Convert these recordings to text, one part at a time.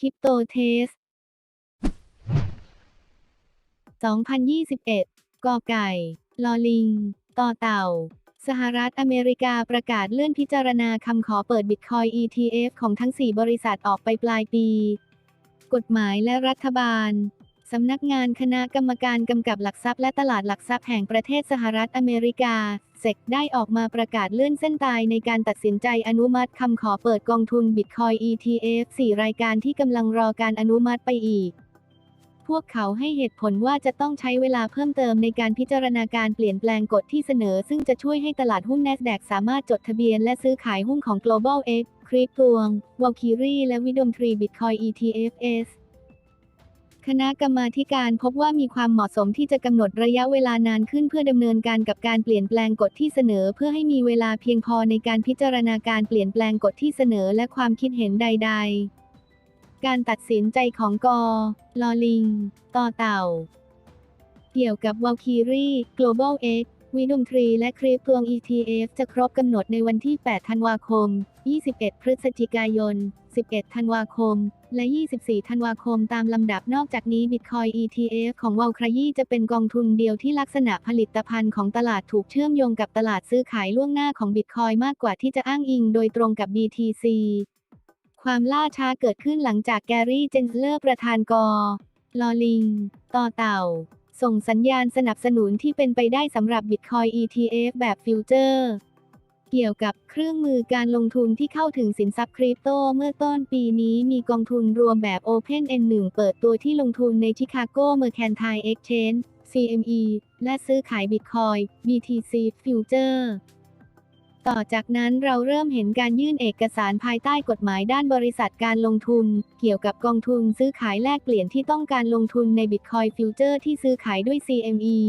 คริปโตเทส 2021 กอไก่ ลอลิง ต่อเต่า สหรัฐอเมริกาประกาศเลื่อนพิจารณาคำขอเปิดบิตคอย ETF ของทั้ง 4 บริษัทออกไปปลายปี กฎหมายและรัฐบาล สำนักงานคณะกรรมการกำกับหลักทรัพย์และตลาดหลักทรัพย์แห่งประเทศสหรัฐอเมริกาเซกได้ออกมาประกาศเลื่อนเส้นตายในการตัดสินใจอนุมัติคำขอเปิดกองทุนบิตคอย ETF 4 รายการที่กำลังรอการอนุมัติไปอีก พวกเขาให้เหตุผลว่าจะต้องใช้เวลาเพิ่มเติมในการพิจารณาการเปลี่ยนแปลงกฎที่เสนอ ซึ่งจะช่วยให้ตลาดหุ้น NASDAQ สามารถจดทะเบียนและซื้อขายหุ้นของ Global X คริปตวง Valkyrie และวิดมทรี Bitcoin ETFs คณะกรรมาการพบว่ามีความเหมาะสมที่จะกำหนดระยะเวลานานขึ้นเพื่อดำเนินการกับการเปลี่ยนแปลงกฎที่เสนอ เพื่อให้มีเวลาเพียงพอในการพิจารณาการเปลี่ยนแปลงกฎที่เสนอและความคิดเห็นใด ๆ การตัดสินใจของกอลอลิง ต่อเต่า เกี่ยวกับวอลคีรี Global X วิดมทรีและคริปตวง ETF จะครบกำหนดในวันที่ 8 ธันวาคม 21 พฤศจิกายน 11 ธันวาคม และ 24 ธันวาคมตามลำดับนอกจากนี้ Bitcoin ETF ของ w a l k r a y จะเป็นกองทุนเดียวที่ลักษณะผลิตภัณฑ์ของตลาดถูกเชื่อมโยงกับตลาดซื้อขายล่วงหน้าของ Bitcoin มากกว่าที่จะอ้างอิงโดยตรงกับ BTC ความล่าช้าเกิดขึ้นหลังจากแกรี่ เจนเลอร์ประธานกอลอลิง ต่อเต่า ส่งสัญญาณสนับสนุนที่เป็นไปได้สำหรับ Bitcoin ETF แบบฟิวเจอร์เกี่ยวกับเครื่องมือการลงทุนที่เข้าถึงสินทรัพย์คริปโตเมื่อต้นปีนี้มีกองทุนรวมแบบ Open N1 เปิดตัวที่ลงทุนใน Chicago Mercantile Exchange CME และซื้อขาย Bitcoin BTC Future ต่อจากนั้นเราเริ่มเห็นการยื่นเอกสารภายใต้กฎหมายด้านบริษัทการลงทุน เกี่ยวกับกองทุนซื้อขายแลกเปลี่ยนที่ต้องการลงทุนใน Bitcoin Future ที่ซื้อขายด้วย CME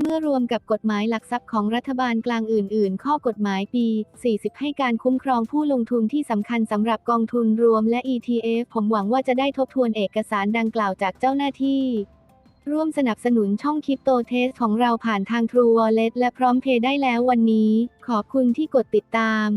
เมื่อรวมกับกฎหมายหลักทรัพย์ของรัฐบาลกลางอื่น ๆ ข้อกฎหมายปี 40 ให้การคุ้มครองผู้ลงทุนที่สำคัญสำหรับกองทุนรวมและ ETF ผมหวังว่าจะได้ทบทวนเอกสารดังกล่าวจากเจ้าหน้าที่ ร่วมสนับสนุนช่องคริปโตเทสของเราผ่านทาง True Wallet และพร้อมเพย์ได้แล้ววันนี้ ขอบคุณที่กดติดตาม